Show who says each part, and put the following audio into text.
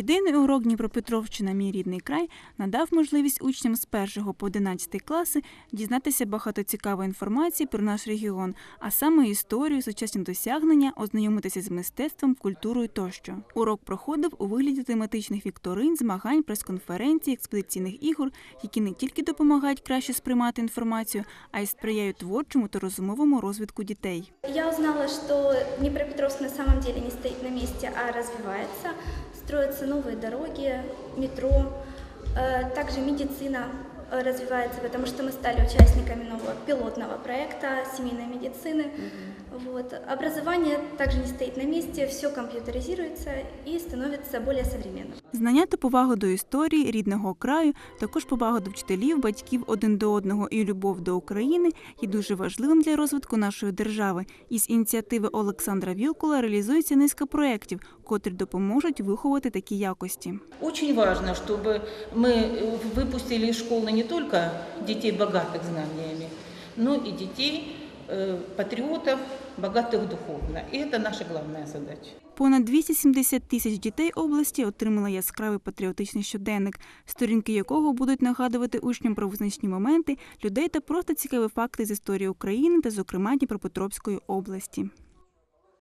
Speaker 1: Єдиний урок Дніпропетровщина Мій рідний край надав можливість учням з 1 по 11 класи дізнатися багато цікавої інформації про наш регіон, а саме історію, сучасні досягнення, ознайомитися з мистецтвом, культурою тощо. Урок проходив у вигляді тематичних вікторин, змагань, прес-конференцій, експедиційних ігор, які не тільки допомагають краще сприймати інформацію, а й сприяють творчому та розумовому розвитку дітей.
Speaker 2: Я узнала, что Днепропетровск на самом деле не стоит на месте, а развивается. Строятся новые дороги, метро. Э, Также медицина э, развивается, потому что мы стали участниками нового пилотного проекта семейной медицины. Вот. Образование также не стоит на месте, все компьютеризируется и становится более современным.
Speaker 1: Знання та повага до історії рідного краю, також повага до вчителів, батьків один до одного і любов до України є дуже важливим для розвитку нашої держави. Із ініціативи Олександра Вілкула реалізується низка проєктів, котрі допоможуть виховати такі якості.
Speaker 3: Очень важно, чтобы мы э, выпустили из школы не только детей богатых знаниями, но и детей э, патриотов, богатых духовно. И это наша главная задача.
Speaker 1: Понад 270 тисяч дітей області отримали яскравий патріотичний щоденник, сторінки якого будуть нагадувати учням про визначні моменти, людей та просто цікаві факти з історії України та, зокрема, Дніпропетровської області.